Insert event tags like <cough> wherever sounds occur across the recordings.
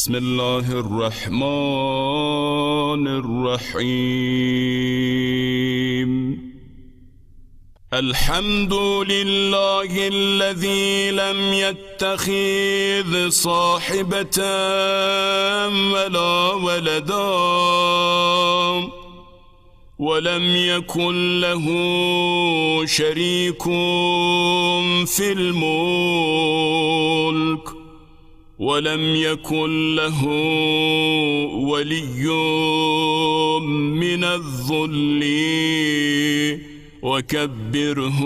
بسم الله الرحمن الرحيم. الحمد لله الذي لم يتخذ صاحبة ولا ولدا ولم يكن له شريك في الملك. ولم يكن له ولي من الذل. وكبره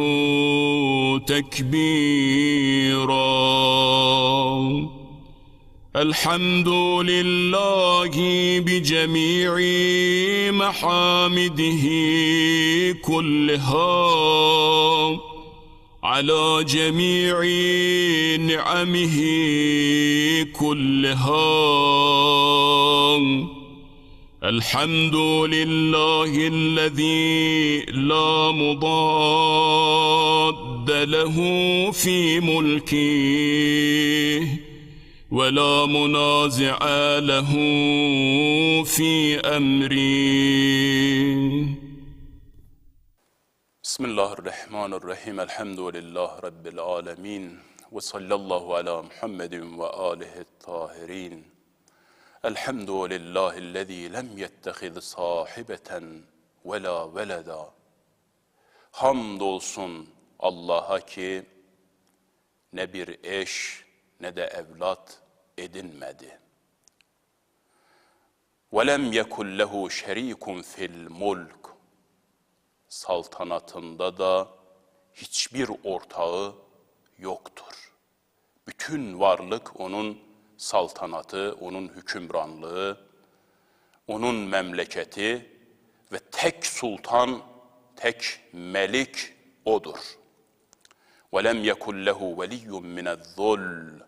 تكبيرا. الحمد لله بجميع محامده كلها. على جميع نعمه كلها. الحمد لله الذي لا مضاد له في ملكه ولا منازع له في أمره. بسم الله الرحمن الرحيم الحمد لله رب العالمين وصلى الله على محمد وآله الطاهرين الحمد لله الذي لم يتخذ صاحبة ولا ولدا Hamdolsun Allah'a ki ne bir eş ne de evlat edinmedi. وَلَمْ يَكُنْ لَهُ شَر۪يكٌ فِي الْمُلْكِ saltanatında da hiçbir ortağı yoktur. Bütün varlık onun saltanatı, onun hükümranlığı, onun memleketi ve tek sultan, tek melik odur. وَلَمْ يَكُنْ لَهُ وَلِيٌّ مِنَ الذُّلِّ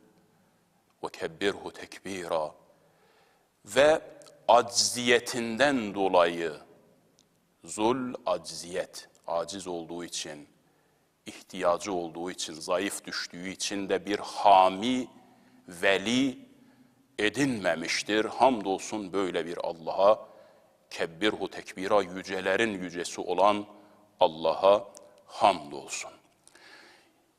وَكَبِّرْهُ تَكْبِيرًا Ve acziyetinden dolayı, Zul acziyet, aciz olduğu için, ihtiyacı olduğu için, zayıf düştüğü için de bir hami, veli edinmemiştir. Hamdolsun böyle bir Allah'a, kebbirhu tekbira, yücelerin yücesi olan Allah'a hamdolsun.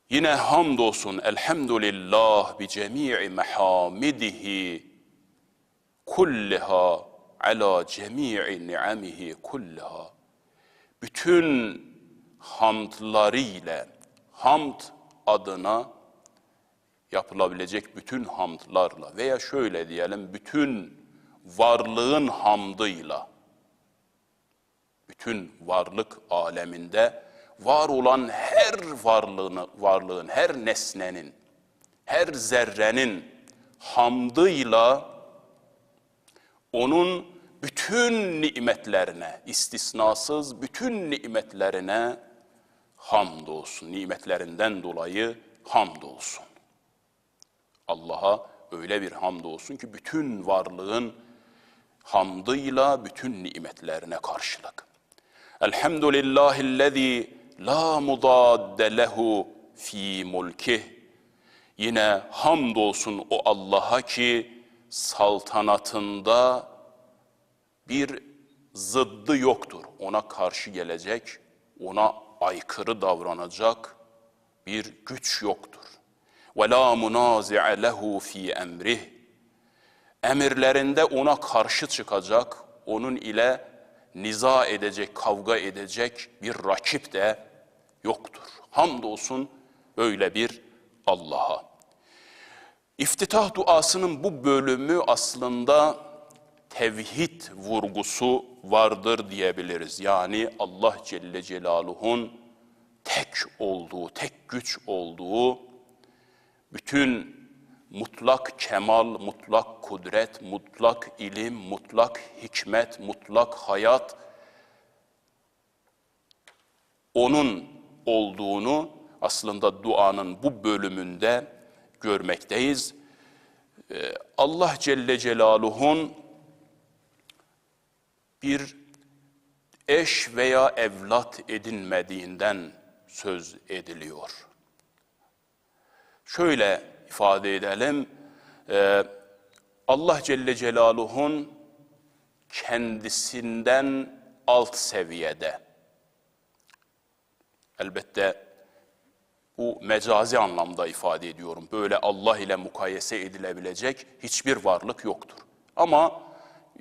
Yine hamdolsun, elhamdülillah bi cemii mehamidihi kulliha ala cemii ni'amihi kulliha bütün hamdları ile hamd adına yapılabilecek bütün hamdlarla veya şöyle diyelim bütün varlığın hamdıyla bütün varlık aleminde var olan her varlığını, varlığın, her nesnenin, her zerrenin hamdıyla onun bütün nimetlerine, istisnasız bütün nimetlerine hamdolsun. Nimetlerinden dolayı hamdolsun. Allah'a öyle bir hamdolsun ki bütün varlığın hamdıyla bütün nimetlerine karşılık. Elhamdülillahillezî la mudadde lehu fi mulkih. Yine hamdolsun o Allah'a ki saltanatında bir zıddı yoktur. Ona karşı gelecek, ona aykırı davranacak bir güç yoktur. Ve la munazi'e lehu fi emrih. Emirlerinde ona karşı çıkacak, onun ile niza edecek, kavga edecek bir rakip de yoktur. Hamdolsun böyle bir Allah'a. İftitah duasının bu bölümü aslında tevhid vurgusu vardır diyebiliriz. Yani Allah Celle Celaluhu'nun tek olduğu, tek güç olduğu, bütün mutlak kemal, mutlak kudret, mutlak ilim, mutlak hikmet, mutlak hayat onun olduğunu aslında duanın bu bölümünde görmekteyiz. Ee, Allah Celle Celaluhu'nun bir eş veya evlat edinmediğinden söz ediliyor. Şöyle ifade edelim, e, Allah Celle Celaluhu'nun kendisinden alt seviyede. Elbette bu mecazi anlamda ifade ediyorum. Böyle Allah ile mukayese edilebilecek hiçbir varlık yoktur. Ama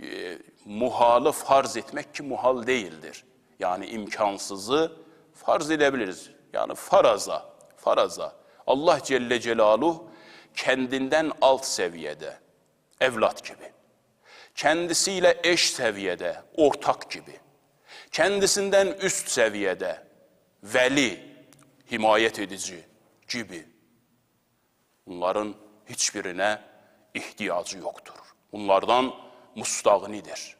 e, muhalı farz etmek ki muhal değildir. Yani imkansızı farz edebiliriz. Yani faraza, faraza. Allah Celle Celaluhu kendinden alt seviyede, evlat gibi. Kendisiyle eş seviyede, ortak gibi. Kendisinden üst seviyede, veli, himayet edici gibi. Bunların hiçbirine ihtiyacı yoktur. Bunlardan mustağnidir.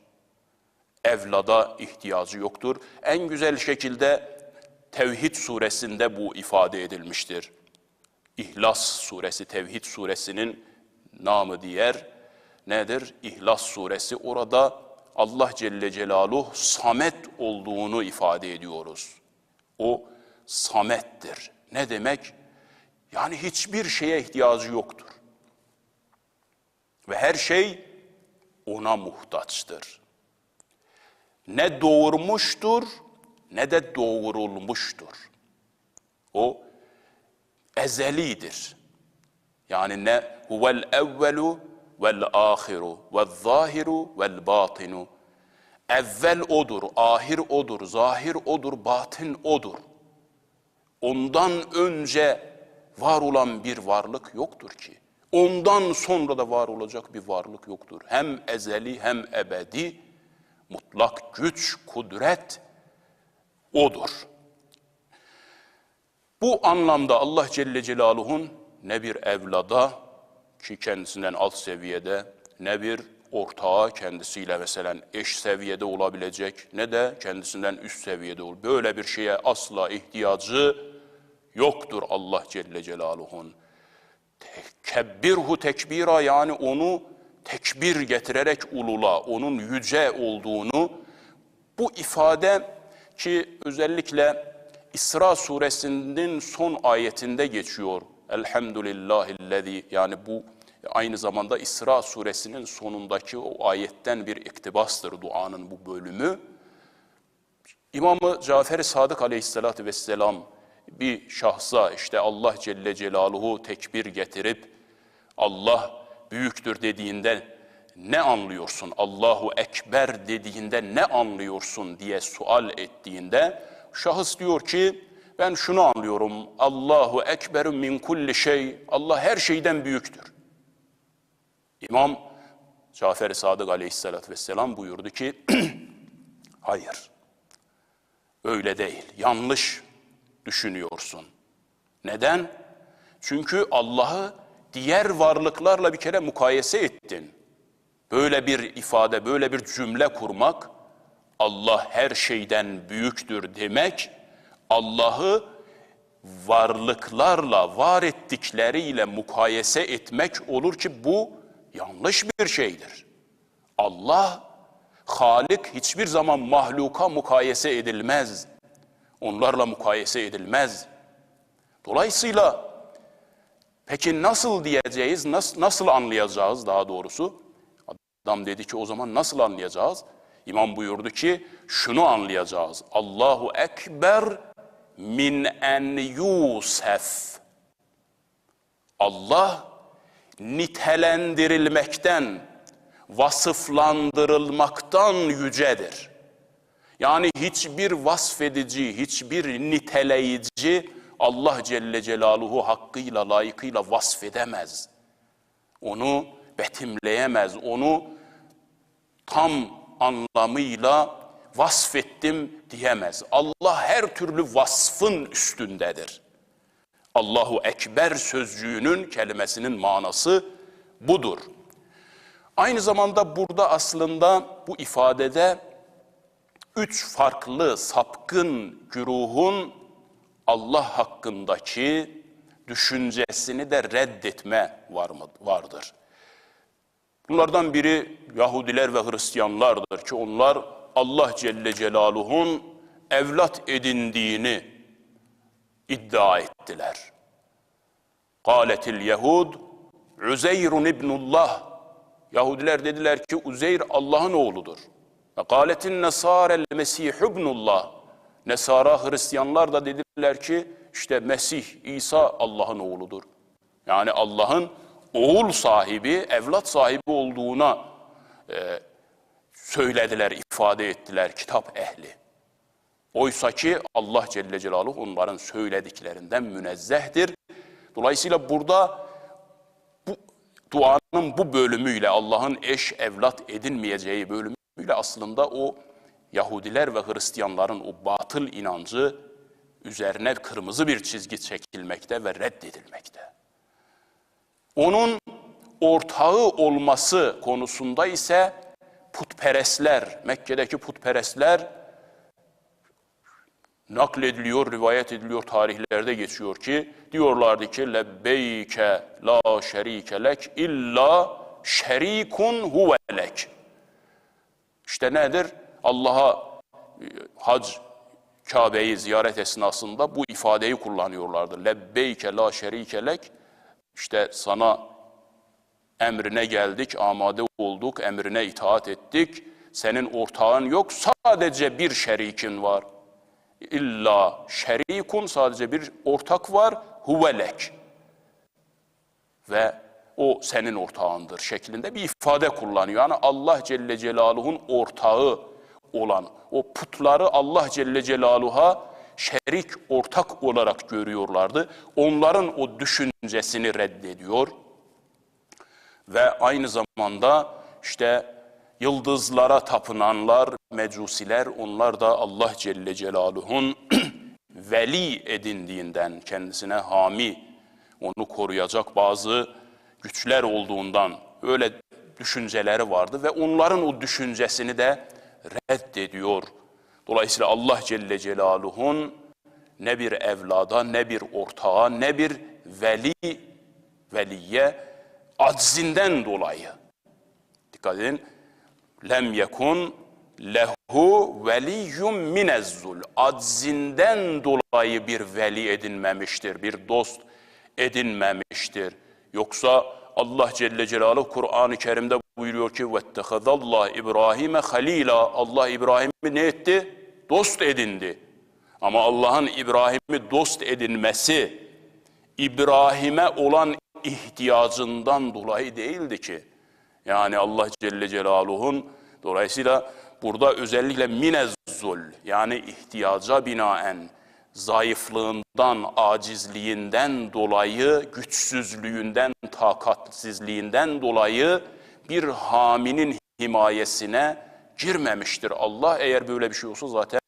Evlada ihtiyacı yoktur. En güzel şekilde Tevhid suresinde bu ifade edilmiştir. İhlas suresi, Tevhid suresinin namı diğer nedir? İhlas suresi. Orada Allah Celle Celaluhu Samet olduğunu ifade ediyoruz. O Samet'tir. Ne demek? Yani hiçbir şeye ihtiyacı yoktur. Ve her şey ona muhtaçtır. Ne doğurmuştur ne de doğurulmuştur. O ezelidir. Yani ne huvel evvelu vel ahiru vel zahiru vel batinu. Evvel odur, ahir odur, zahir odur, batin odur. Ondan önce var olan bir varlık yoktur ki. Ondan sonra da var olacak bir varlık yoktur. Hem ezeli hem ebedi, mutlak güç, kudret odur. Bu anlamda Allah Celle Celaluhu'nun ne bir evlada ki kendisinden alt seviyede ne bir ortağı kendisiyle mesela eş seviyede olabilecek ne de kendisinden üst seviyede olur. Böyle bir şeye asla ihtiyacı yoktur Allah Celle Celaluhu'nun. Tekebbirhu tekbira yani onu tekbir getirerek ulula, onun yüce olduğunu bu ifade ki özellikle İsra suresinin son ayetinde geçiyor. Elhamdülillahillezî yani bu aynı zamanda İsra suresinin sonundaki o ayetten bir iktibastır duanın bu bölümü. İmamı Cafer-i Sadık aleyhissalatü vesselam bir şahsa işte Allah Celle Celaluhu tekbir getirip Allah büyüktür dediğinde ne anlıyorsun? Allahu Ekber dediğinde ne anlıyorsun diye sual ettiğinde şahıs diyor ki ben şunu anlıyorum. Allahu Ekber min kulli şey. Allah her şeyden büyüktür. İmam Cafer-i Sadık aleyhissalatü vesselam buyurdu ki <clears throat> hayır öyle değil yanlış düşünüyorsun. Neden? Çünkü Allah'ı diğer varlıklarla bir kere mukayese ettin. Böyle bir ifade, böyle bir cümle kurmak, Allah her şeyden büyüktür demek, Allah'ı varlıklarla, var ettikleriyle mukayese etmek olur ki bu yanlış bir şeydir. Allah, Halik hiçbir zaman mahluka mukayese edilmez. Onlarla mukayese edilmez. Dolayısıyla peki nasıl diyeceğiz, nasıl, nasıl anlayacağız daha doğrusu? Adam dedi ki o zaman nasıl anlayacağız? İmam buyurdu ki şunu anlayacağız. Allahu Ekber min en Yusef. Allah nitelendirilmekten, vasıflandırılmaktan yücedir. Yani hiçbir vasfedici, hiçbir niteleyici Allah Celle Celaluhu hakkıyla, layıkıyla vasfedemez. Onu betimleyemez, onu tam anlamıyla vasfettim diyemez. Allah her türlü vasfın üstündedir. Allahu Ekber sözcüğünün kelimesinin manası budur. Aynı zamanda burada aslında bu ifadede üç farklı sapkın güruhun Allah hakkındaki düşüncesini de reddetme var mı, vardır. Bunlardan biri Yahudiler ve Hristiyanlardır ki onlar Allah Celle Celaluhu'nun evlat edindiğini iddia ettiler. Kâletil Yehud Üzeyrun ibnullah Yahudiler dediler ki Uzeyr Allah'ın oğludur. Ve kâletin nesârel mesih ibnullah. Nesara Hristiyanlar da dediler ki işte Mesih İsa Allah'ın oğludur. Yani Allah'ın oğul sahibi, evlat sahibi olduğuna e, söylediler, ifade ettiler kitap ehli. Oysa ki Allah Celle Celaluhu onların söylediklerinden münezzehtir. Dolayısıyla burada bu duanın bu bölümüyle Allah'ın eş evlat edinmeyeceği bölümüyle aslında o Yahudiler ve Hristiyanların o batıl inancı üzerine kırmızı bir çizgi çekilmekte ve reddedilmekte. Onun ortağı olması konusunda ise putperestler, Mekke'deki putperestler naklediliyor, rivayet ediliyor, tarihlerde geçiyor ki diyorlardı ki lebbeyke la şerike lek illa şerikun huvelek. İşte nedir? Allah'a e, hac Kabe'yi ziyaret esnasında bu ifadeyi kullanıyorlardı. Lebbeyke la şerike lek. İşte sana emrine geldik, amade olduk, emrine itaat ettik. Senin ortağın yok, sadece bir şerikin var. İlla şerikun sadece bir ortak var, huvelek. Ve o senin ortağındır şeklinde bir ifade kullanıyor. Yani Allah Celle Celaluhu'nun ortağı olan o putları Allah Celle Celaluhu'a şerik ortak olarak görüyorlardı. Onların o düşüncesini reddediyor ve aynı zamanda işte yıldızlara tapınanlar, mecusiler onlar da Allah Celle Celaluhu'nun <clears throat> veli edindiğinden, kendisine hami, onu koruyacak bazı güçler olduğundan öyle düşünceleri vardı ve onların o düşüncesini de reddediyor. Dolayısıyla Allah Celle Celaluhu'nun ne bir evlada, ne bir ortağa, ne bir veli, veliye aczinden dolayı. Dikkat edin. Lem yekun lehu veliyyum minezzul. Aczinden dolayı bir veli edinmemiştir, bir dost edinmemiştir. Yoksa Allah Celle Celaluhu Kur'an-ı Kerim'de buyuruyor ki vettehazallah İbrahim'e halila. Allah İbrahim'i ne etti? Dost edindi. Ama Allah'ın İbrahim'i dost edinmesi İbrahim'e olan ihtiyacından dolayı değildi ki. Yani Allah Celle Celaluhu'nun dolayısıyla burada özellikle minezzul yani ihtiyaca binaen zayıflığından, acizliğinden dolayı, güçsüzlüğünden, takatsizliğinden dolayı bir haminin himayesine girmemiştir. Allah eğer böyle bir şey olsa zaten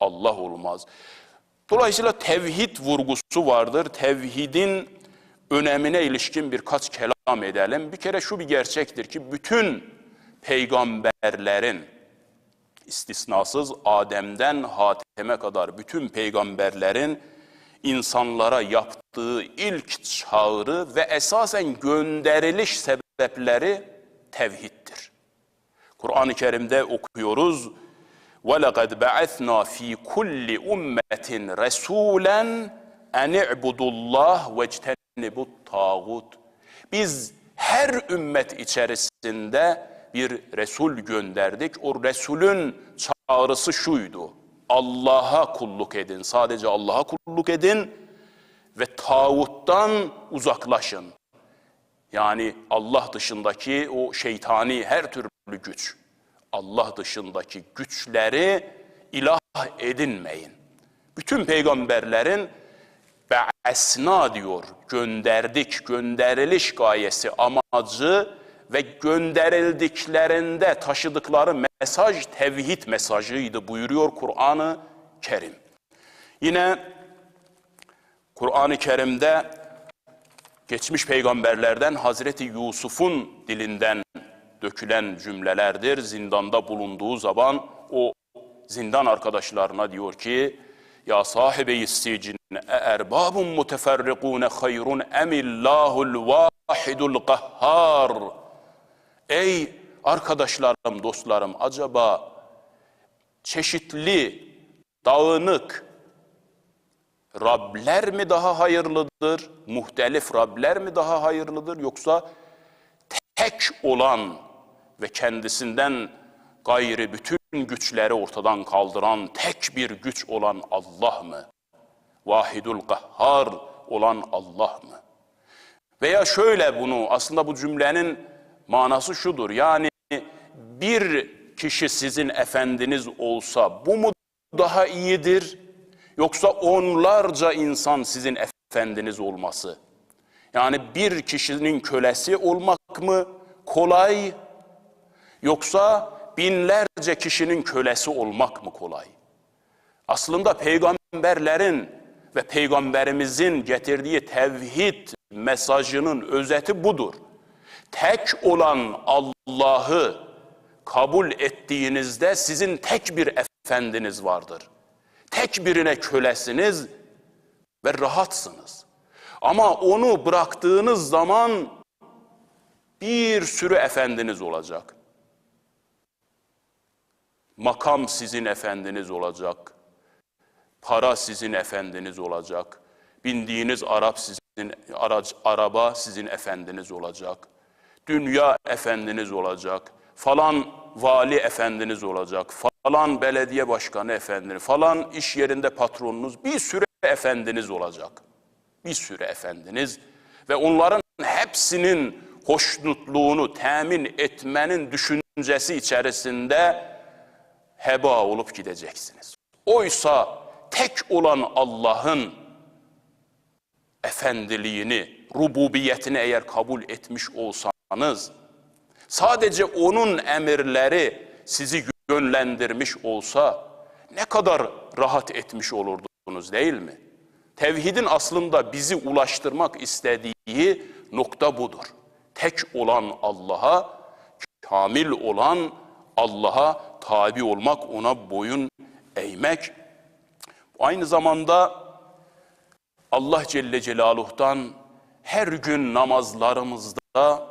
Allah olmaz. Dolayısıyla tevhid vurgusu vardır. Tevhidin önemine ilişkin birkaç kelam edelim. Bir kere şu bir gerçektir ki bütün peygamberlerin istisnasız Adem'den Hatem'e kadar bütün peygamberlerin insanlara yaptığı ilk çağrı ve esasen gönderiliş sebepleri tevhiddir. Kur'an-ı Kerim'de okuyoruz. وَلَقَدْ بَعَثْنَا ف۪ي كُلِّ اُمَّةٍ رَسُولًا اَنْ اِعْبُدُوا اللّٰهِ وَاجْتَنِبُوا الطَّاغُوتِ Biz her ümmet içerisinde bir Resul gönderdik. O Resulün çağrısı şuydu. Allah'a kulluk edin. Sadece Allah'a kulluk edin ve tağuttan uzaklaşın. Yani Allah dışındaki o şeytani her türlü güç, Allah dışındaki güçleri ilah edinmeyin. Bütün peygamberlerin be'esna diyor, gönderdik, gönderiliş gayesi, amacı ve gönderildiklerinde taşıdıkları mesaj tevhid mesajıydı buyuruyor Kur'an-ı Kerim. Yine Kur'an-ı Kerim'de geçmiş peygamberlerden Hazreti Yusuf'un dilinden dökülen cümlelerdir. Zindanda bulunduğu zaman o zindan arkadaşlarına diyor ki ya sahibi sicin erbabun muteferrikun hayrun emillahul vahidul kahhar Ey arkadaşlarım, dostlarım acaba çeşitli, dağınık Rabler mi daha hayırlıdır? Muhtelif Rabler mi daha hayırlıdır? Yoksa tek olan ve kendisinden gayri bütün güçleri ortadan kaldıran tek bir güç olan Allah mı? Vahidul Kahhar olan Allah mı? Veya şöyle bunu aslında bu cümlenin manası şudur. Yani bir kişi sizin efendiniz olsa bu mu daha iyidir? Yoksa onlarca insan sizin efendiniz olması? Yani bir kişinin kölesi olmak mı kolay? Yoksa binlerce kişinin kölesi olmak mı kolay? Aslında peygamberlerin ve peygamberimizin getirdiği tevhid mesajının özeti budur. Tek olan Allah'ı kabul ettiğinizde sizin tek bir efendiniz vardır. Tek birine kölesiniz ve rahatsınız. Ama onu bıraktığınız zaman bir sürü efendiniz olacak. Makam sizin efendiniz olacak. Para sizin efendiniz olacak. Bindiğiniz Arap sizin araç, araba sizin efendiniz olacak. Dünya efendiniz olacak. Falan vali efendiniz olacak. Falan belediye başkanı efendiniz, falan iş yerinde patronunuz, bir sürü efendiniz olacak. Bir sürü efendiniz ve onların hepsinin hoşnutluğunu temin etmenin düşüncesi içerisinde heba olup gideceksiniz. Oysa tek olan Allah'ın efendiliğini, rububiyetini eğer kabul etmiş olsanız, sadece onun emirleri sizi yönlendirmiş olsa ne kadar rahat etmiş olurdunuz değil mi? Tevhidin aslında bizi ulaştırmak istediği nokta budur. Tek olan Allah'a, kamil olan Allah'a tabi olmak, ona boyun eğmek. Aynı zamanda Allah Celle Celaluh'tan her gün namazlarımızda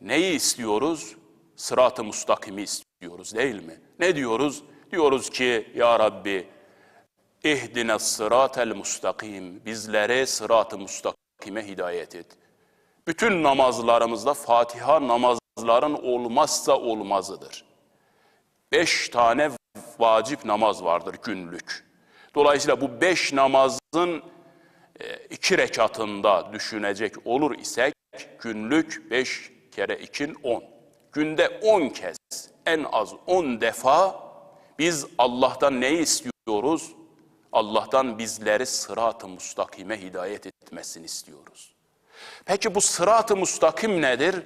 neyi istiyoruz? Sırat-ı mustakimi istiyoruz değil mi? Ne diyoruz? Diyoruz ki ya Rabbi ihdine sıratel mustakim bizlere sırat-ı mustakime hidayet et. Bütün namazlarımızda Fatiha namazların olmazsa olmazıdır. Beş tane vacip namaz vardır günlük. Dolayısıyla bu beş namazın e, iki rekatında düşünecek olur isek günlük beş kere ikin on. Günde on kez en az on defa biz Allah'tan neyi istiyoruz? Allah'tan bizleri sırat-ı mustakime hidayet etmesini istiyoruz. Peki bu sırat-ı mustakim nedir?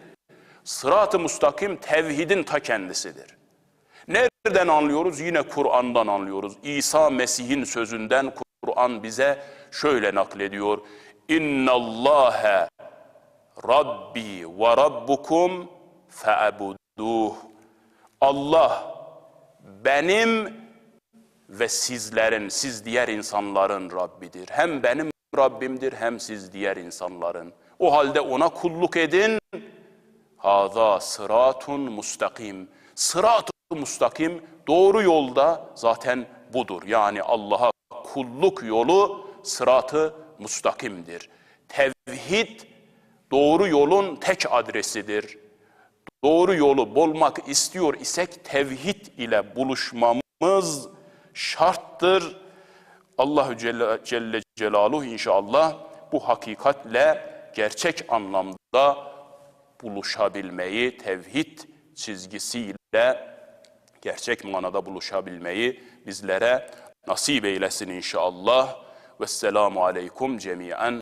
Sırat-ı mustakim tevhidin ta kendisidir. Nereden anlıyoruz? Yine Kur'an'dan anlıyoruz. İsa Mesih'in sözünden Kur'an bize şöyle naklediyor. İnna Allahe Rabbi ve Rabbukum fe'buduh. Allah benim ve sizlerin, siz diğer insanların Rabbidir. Hem benim Rabbimdir hem siz diğer insanların. O halde ona kulluk edin. Haza sıratun mustakim. Sırat-ı mustakim doğru yolda zaten budur. Yani Allah'a kulluk yolu sıratı mustakimdir. Tevhid doğru yolun tek adresidir. Doğru yolu bulmak istiyor isek tevhid ile buluşmamız şarttır. Allahü Celle, Celle Celaluhu inşallah bu hakikatle gerçek anlamda buluşabilmeyi, tevhid çizgisiyle gerçek manada buluşabilmeyi bizlere nasip eylesin inşallah. Vesselamu aleykum cemiyen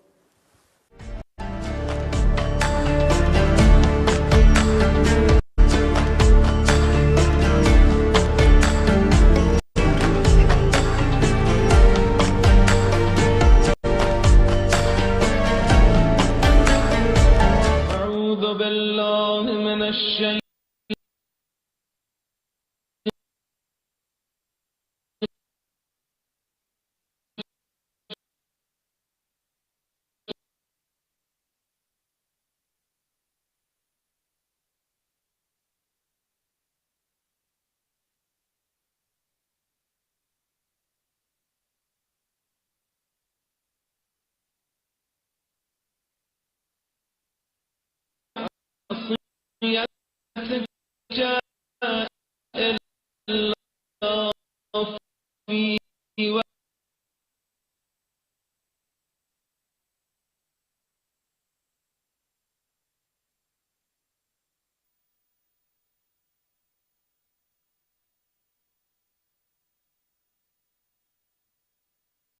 يتبع